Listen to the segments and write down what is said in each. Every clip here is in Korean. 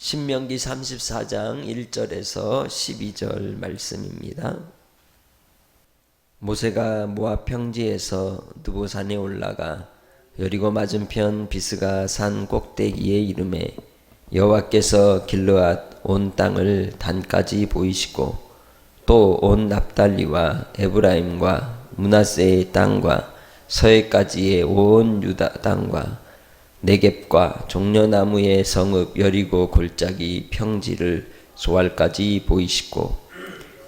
신명기 34장 1절에서 12절 말씀입니다. 모세가 모압 평지에서 느보산에 올라가 여리고 맞은편 비스가 산 꼭대기에 이름에 여호와께서 길르앗 온 땅을 단까지 보이시고 또 온 납달리와 에브라임과 문하세의 땅과 서해까지의 온 유다 땅과 네겝과 종려나무의 성읍 여리고 골짜기 평지를 소알까지 보이시고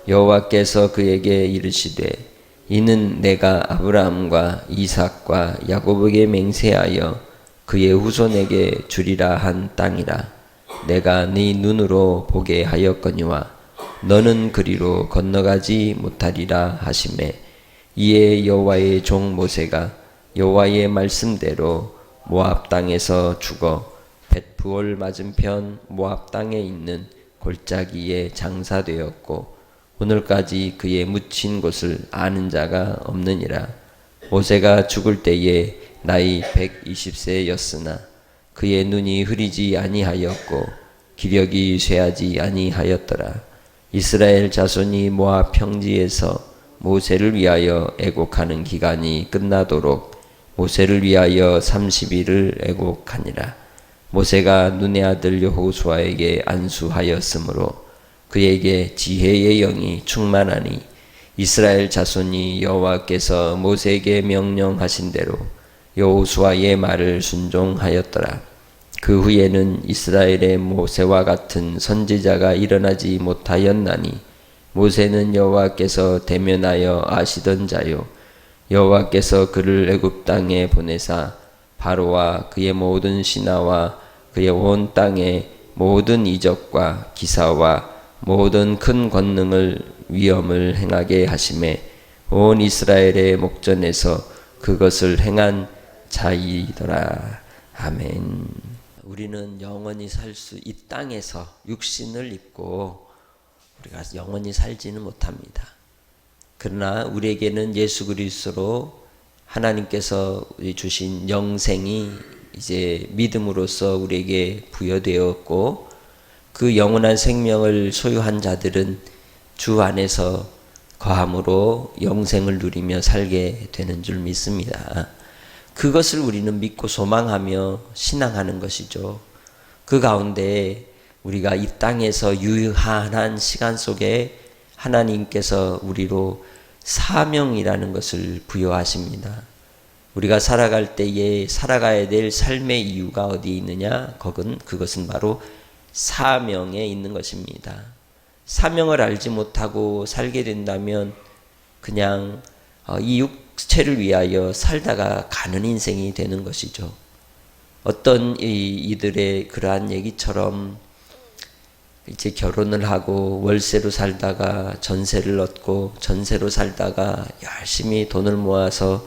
여호와께서 그에게 이르시되 이는 내가 아브라함과 이삭과 야곱에게 맹세하여 그의 후손에게 주리라 한 땅이라. 내가 네 눈으로 보게 하였거니와 너는 그리로 건너가지 못하리라 하심에 이에 여호와의 종 모세가 여호와의 말씀대로 모압 땅에서 죽어 벳부올 맞은편 모압 땅에 있는 골짜기에 장사되었고 오늘까지 그의 묻힌 곳을 아는 자가 없느니라. 모세가 죽을 때에 나이 120세였으나 그의 눈이 흐리지 아니하였고 기력이 쇠하지 아니하였더라. 이스라엘 자손이 모압 평지에서 모세를 위하여 애곡하는 기간이 끝나도록 모세를 위하여 30일을 애곡하니라. 모세가 눈의 아들 여호수아에게 안수하였으므로 그에게 지혜의 영이 충만하니 이스라엘 자손이 여호와께서 모세에게 명령하신 대로 여호수아의 말을 순종하였더라. 그 후에는 이스라엘의 모세와 같은 선지자가 일어나지 못하였나니 모세는 여호와께서 대면하여 아시던 자요 여호와께서 그를 애굽 땅에 보내사 바로와 그의 모든 신하와 그의 온 땅의 모든 이적과 기사와 모든 큰 권능을 위엄을 행하게 하심에 온 이스라엘의 목전에서 그것을 행한 자이더라 아멘. 우리는 영원히 살 수 이 땅에서 육신을 입고 우리가 영원히 살지는 못합니다. 그러나 우리에게는 예수 그리스도로 하나님께서 주신 영생이 이제 믿음으로써 우리에게 부여되었고 그 영원한 생명을 소유한 자들은 주 안에서 거함으로 영생을 누리며 살게 되는 줄 믿습니다. 그것을 우리는 믿고 소망하며 신앙하는 것이죠. 그 가운데 우리가 이 땅에서 유한한 시간 속에 하나님께서 우리로 사명이라는 것을 부여하십니다. 우리가 살아갈 때에 살아가야 될 삶의 이유가 어디 있느냐? 그건 그것은 바로 사명에 있는 것입니다. 사명을 알지 못하고 살게 된다면 그냥 어, 이 육체를 위하여 살다가 가는 인생이 되는 것이죠. 어떤 이들의 그러한 얘기처럼 이제 결혼을 하고 월세로 살다가 전세를 얻고 전세로 살다가 열심히 돈을 모아서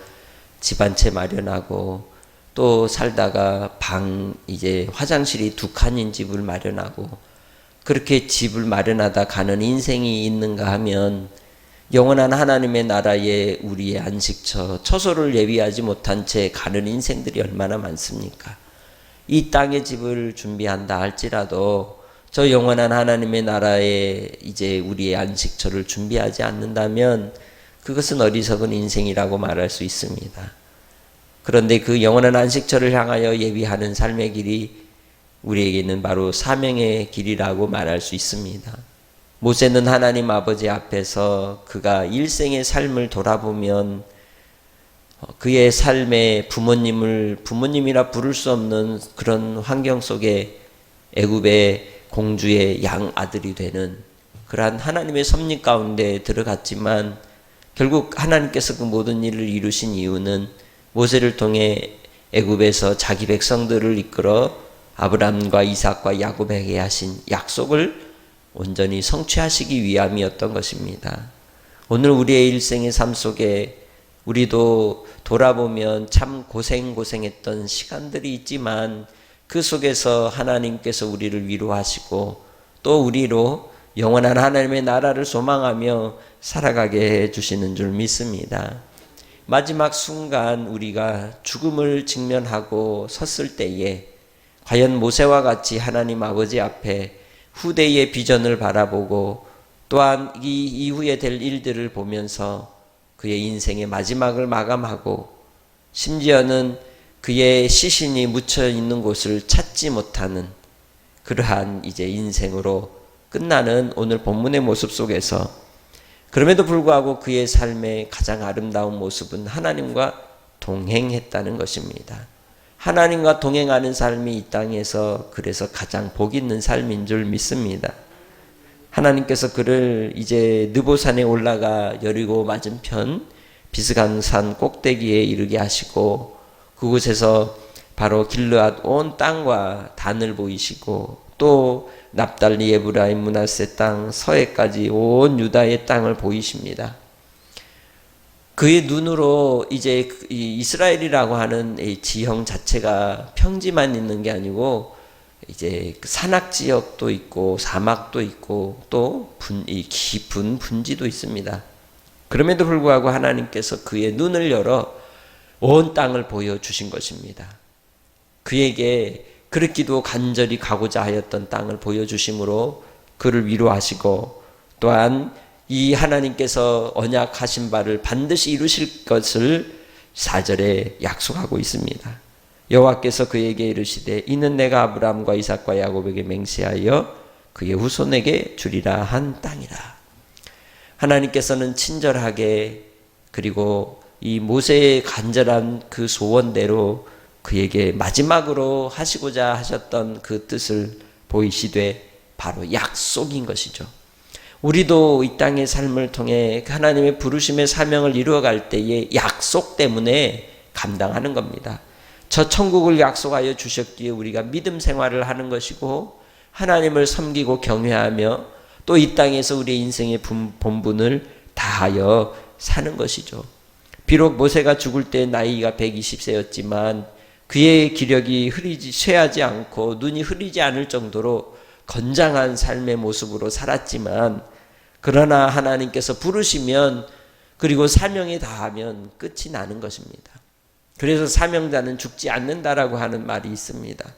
집 한 채 마련하고 또 살다가 방 이제 화장실이 두 칸인 집을 마련하고 그렇게 집을 마련하다 가는 인생이 있는가 하면 영원한 하나님의 나라에 우리의 안식처 처소를 예비하지 못한 채 가는 인생들이 얼마나 많습니까? 이 땅의 집을 준비한다 할지라도 저 영원한 하나님의 나라에 이제 우리의 안식처를 준비하지 않는다면 그것은 어리석은 인생이라고 말할 수 있습니다. 그런데 그 영원한 안식처를 향하여 예비하는 삶의 길이 우리에게는 바로 사명의 길이라고 말할 수 있습니다. 모세는 하나님 아버지 앞에서 그가 일생의 삶을 돌아보면 그의 삶에 부모님을 부모님이라 부를 수 없는 그런 환경 속에 애굽의 공주의 양 아들이 되는 그러한 하나님의 섭리 가운데 들어갔지만 결국 하나님께서 그 모든 일을 이루신 이유는 모세를 통해 애굽에서 자기 백성들을 이끌어 아브람과 이삭과 야곱에게 하신 약속을 온전히 성취하시기 위함이었던 것입니다. 오늘 우리의 일생의 삶 속에 우리도 돌아보면 참 고생고생했던 시간들이 있지만 그 속에서 하나님께서 우리를 위로하시고 또 우리로 영원한 하나님의 나라를 소망하며 살아가게 해 주시는 줄 믿습니다. 마지막 순간 우리가 죽음을 직면하고 섰을 때에 과연 모세와 같이 하나님 아버지 앞에 후대의 비전을 바라보고 또한 이 이후에 될 일들을 보면서 그의 인생의 마지막을 마감하고 심지어는 그의 시신이 묻혀 있는 곳을 찾지 못하는 그러한 이제 인생으로 끝나는 오늘 본문의 모습 속에서 그럼에도 불구하고 그의 삶의 가장 아름다운 모습은 하나님과 동행했다는 것입니다. 하나님과 동행하는 삶이 이 땅에서 그래서 가장 복 있는 삶인 줄 믿습니다. 하나님께서 그를 이제 느보산에 올라가 여리고 맞은편 비스간산 꼭대기에 이르게 하시고 그곳에서 바로 길르앗 온 땅과 단을 보이시고 또 납달리 에브라임 문하세 땅 서해까지 온 유다의 땅을 보이십니다. 그의 눈으로 이제 그이 이스라엘이라고 하는 이 지형 자체가 평지만 있는 게 아니고 이제 그 산악 지역도 있고 사막도 있고 또 분, 이 깊은 분지도 있습니다. 그럼에도 불구하고 하나님께서 그의 눈을 열어 온 땅을 보여주신 것입니다. 그에게 그렇기도 간절히 가고자 하였던 땅을 보여주심으로 그를 위로하시고 또한 이 하나님께서 언약하신 바를 반드시 이루실 것을 사절에 약속하고 있습니다. 여호와께서 그에게 이르시되 이는 내가 아브라함과 이삭과 야곱에게 맹세하여 그의 후손에게 주리라 한 땅이라. 하나님께서는 친절하게 그리고 이 모세의 간절한 그 소원대로 그에게 마지막으로 하시고자 하셨던 그 뜻을 보이시되 바로 약속인 것이죠. 우리도 이 땅의 삶을 통해 하나님의 부르심의 사명을 이루어갈 때의 약속 때문에 감당하는 겁니다. 저 천국을 약속하여 주셨기에 우리가 믿음 생활을 하는 것이고 하나님을 섬기고 경외하며 또 이 땅에서 우리의 인생의 본분을 다하여 사는 것이죠. 비록 모세가 죽을 때 나이가 120세였지만 그의 기력이 흐리지 쇠하지 않고 눈이 흐리지 않을 정도로 건장한 삶의 모습으로 살았지만 그러나 하나님께서 부르시면 그리고 사명에 다하면 끝이 나는 것입니다. 그래서 사명자는 죽지 않는다라고 하는 말이 있습니다.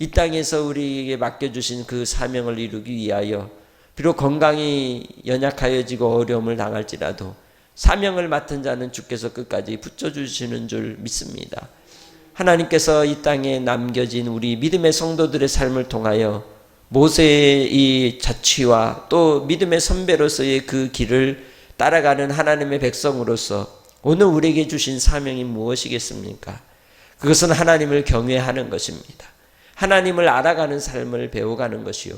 이 땅에서 우리에게 맡겨주신 그 사명을 이루기 위하여 비록 건강이 연약하여지고 어려움을 당할지라도 사명을 맡은 자는 주께서 끝까지 붙여주시는 줄 믿습니다. 하나님께서 이 땅에 남겨진 우리 믿음의 성도들의 삶을 통하여 모세의 이 자취와 또 믿음의 선배로서의 그 길을 따라가는 하나님의 백성으로서 오늘 우리에게 주신 사명이 무엇이겠습니까? 그것은 하나님을 경외하는 것입니다. 하나님을 알아가는 삶을 배워가는 것이요.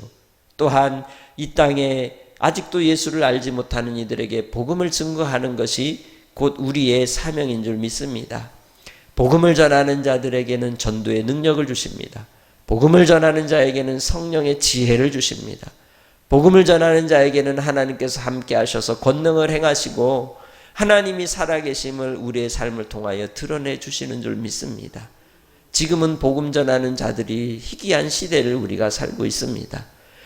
또한 이 땅에 아직도 예수를 알지 못하는 이들에게 복음을 증거하는 것이 곧 우리의 사명인 줄 믿습니다. 복음을 전하는 자들에게는 전도의 능력을 주십니다. 복음을 전하는 자에게는 성령의 지혜를 주십니다. 복음을 전하는 자에게는 하나님께서 함께 하셔서 권능을 행하시고 하나님이 살아계심을 우리의 삶을 통하여 드러내 주시는 줄 믿습니다. 지금은 복음 전하는 자들이 희귀한 시대를 우리가 살고 있습니다.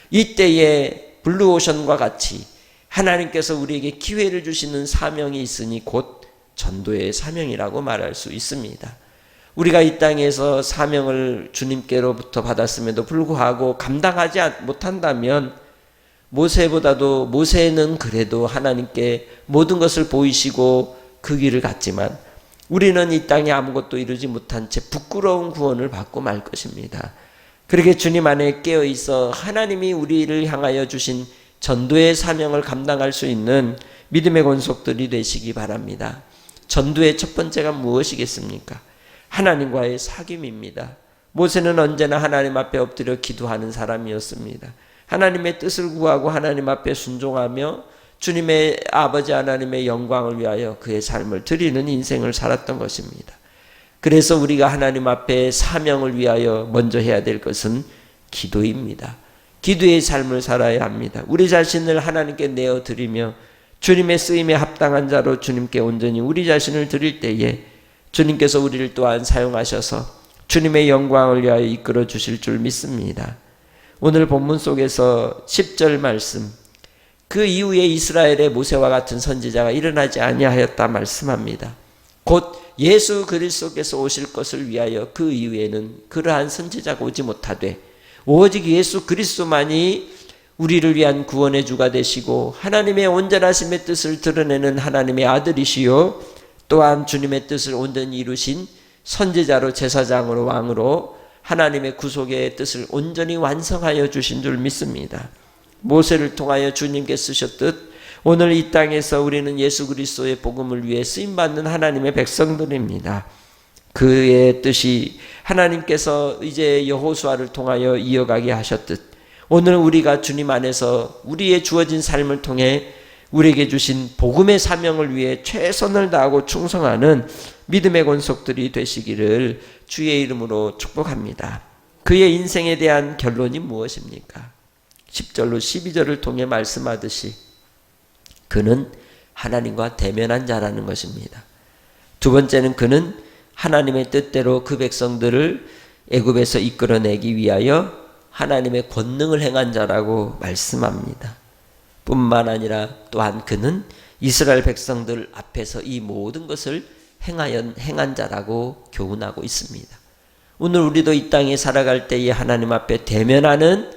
이때에 블루오션과 같이 하나님께서 우리에게 기회를 주시는 사명이 있으니 곧 전도의 사명이라고 말할 수 있습니다. 우리가 이 땅에서 사명을 주님께로부터 받았음에도 불구하고 감당하지 못한다면 모세보다도 모세는 그래도 하나님께 모든 것을 보이시고 그 길을 갔지만 우리는 이 땅에 아무것도 이루지 못한 채 부끄러운 구원을 받고 말 것입니다. 그렇게 주님 안에 깨어 있어 하나님이 우리를 향하여 주신 전도의 사명을 감당할 수 있는 믿음의 권속들이 되시기 바랍니다. 전도의 첫 번째가 무엇이겠습니까? 하나님과의 사귐입니다. 모세는 언제나 하나님 앞에 엎드려 기도하는 사람이었습니다. 하나님의 뜻을 구하고 하나님 앞에 순종하며 주님의 아버지 하나님의 영광을 위하여 그의 삶을 드리는 인생을 살았던 것입니다. 그래서 우리가 하나님 앞에 사명을 위하여 먼저 해야 될 것은 기도입니다. 기도의 삶을 살아야 합니다. 우리 자신을 하나님께 내어 드리며 주님의 쓰임에 합당한 자로 주님께 온전히 우리 자신을 드릴 때에 주님께서 우리를 또한 사용하셔서 주님의 영광을 위하여 이끌어 주실 줄 믿습니다. 오늘 본문 속에서 10절 말씀 그 이후에 이스라엘의 모세와 같은 선지자가 일어나지 아니하였다 말씀합니다. 곧 예수 그리스도께서 오실 것을 위하여 그 이후에는 그러한 선지자가 오지 못하되 오직 예수 그리스도만이 우리를 위한 구원의 주가 되시고 하나님의 온전하심의 뜻을 드러내는 하나님의 아들이시요 또한 주님의 뜻을 온전히 이루신 선지자로 제사장으로 왕으로 하나님의 구속의 뜻을 온전히 완성하여 주신 줄 믿습니다. 모세를 통하여 주님께 쓰셨듯 오늘 이 땅에서 우리는 예수 그리스도의 복음을 위해 쓰임 받는 하나님의 백성들입니다. 그의 뜻이 하나님께서 이제 여호수아를 통하여 이어가게 하셨듯 오늘 우리가 주님 안에서 우리의 주어진 삶을 통해 우리에게 주신 복음의 사명을 위해 최선을 다하고 충성하는 믿음의 권속들이 되시기를 주의 이름으로 축복합니다. 그의 인생에 대한 결론이 무엇입니까? 10절로 12절을 통해 말씀하듯이 그는 하나님과 대면한 자라는 것입니다. 두 번째는 그는 하나님의 뜻대로 그 백성들을 애굽에서 이끌어내기 위하여 하나님의 권능을 행한 자라고 말씀합니다. 뿐만 아니라 또한 그는 이스라엘 백성들 앞에서 이 모든 것을 행하연 행한 자라고 교훈하고 있습니다. 오늘 우리도 이 땅에 살아갈 때에 하나님 앞에 대면하는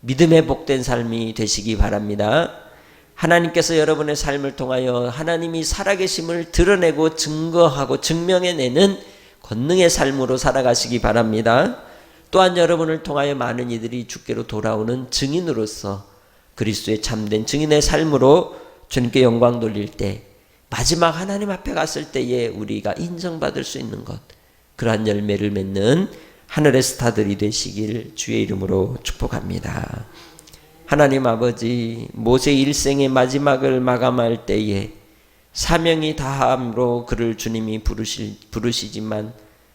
믿음의 복된 삶이 되시기 바랍니다. 하나님께서 여러분의 삶을 통하여 하나님이 살아계심을 드러내고 증거하고 증명해내는 권능의 삶으로 살아가시기 바랍니다. 또한 여러분을 통하여 많은 이들이 주께로 돌아오는 증인으로서 그리스도의 참된 증인의 삶으로 주님께 영광 돌릴 때 마지막 하나님 앞에 갔을 때에 우리가 인정받을 수 있는 것 그러한 열매를 맺는 하늘의 스타들이 되시길 주의 이름으로 축복합니다. 하나님 아버지 모세 일생의 마지막을 마감할 때에 사명이 다함으로 그를 주님이 부르시, 부르시지만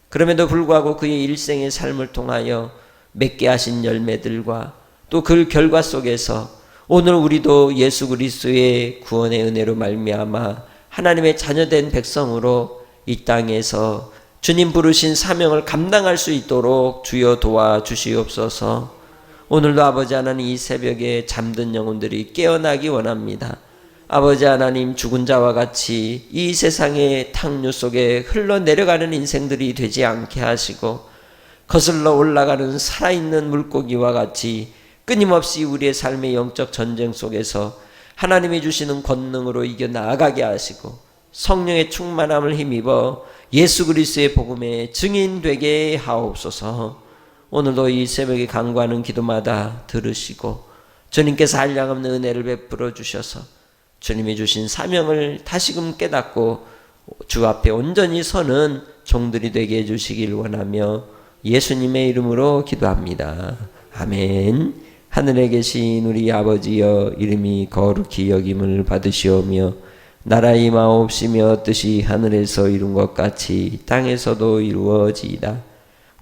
그럼에도 불구하고 그의 일생의 삶을 통하여 맺게 하신 열매들과 또 그 결과 속에서 오늘 우리도 예수 그리스도의 구원의 은혜로 말미암아 하나님의 자녀된 백성으로 이 땅에서 주님 부르신 사명을 감당할 수 있도록 주여 도와 주시옵소서. 오늘도 아버지 하나님 이 새벽에 잠든 영혼들이 깨어나기 원합니다. 아버지 하나님 죽은 자와 같이 이 세상의 탕류 속에 흘러내려가는 인생들이 되지 않게 하시고 거슬러 올라가는 살아있는 물고기와 같이 끊임없이 우리의 삶의 영적 전쟁 속에서 하나님이 주시는 권능으로 이겨 나아가게 하시고 성령의 충만함을 힘입어 예수 그리스도의 복음의 증인 되게 하옵소서. 오늘도 이 새벽에 간구하는 기도마다 들으시고 주님께서 한량없는 은혜를 베풀어 주셔서 주님이 주신 사명을 다시금 깨닫고 주 앞에 온전히 서는 종들이 되게 해주시길 원하며 예수님의 이름으로 기도합니다. 아멘. 하늘에 계신 우리 아버지여 이름이 거룩히 여김을 받으시오며 나라 임하옵시며 뜻이 하늘에서 이룬 것 같이 땅에서도 이루어지이다.